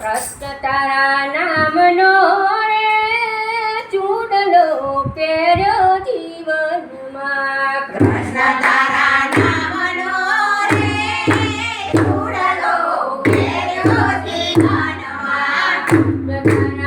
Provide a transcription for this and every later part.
કૃષ્ણ તારા નામનો રે ચૂડલો પહેર્યો જીવનમાં. કૃષ્ણ તારા નામનો રે ચૂડલો પહેર્યો જીવનમાં. Krishna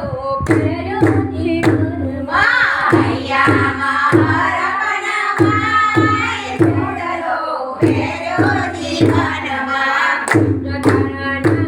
na na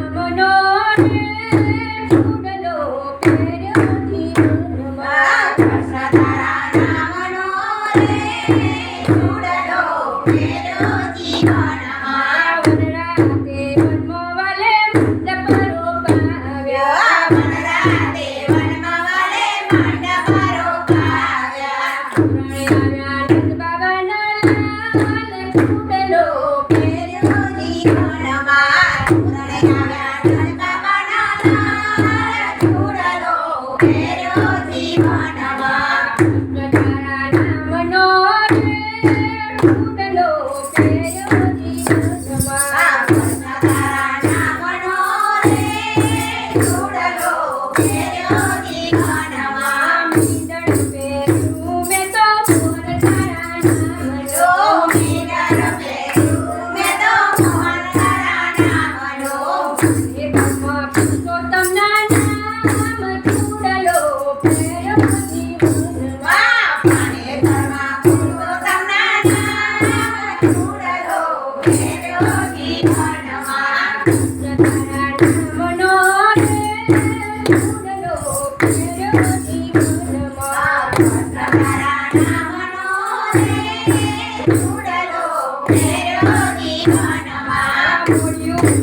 Navidad. Gabriel.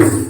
Thank you.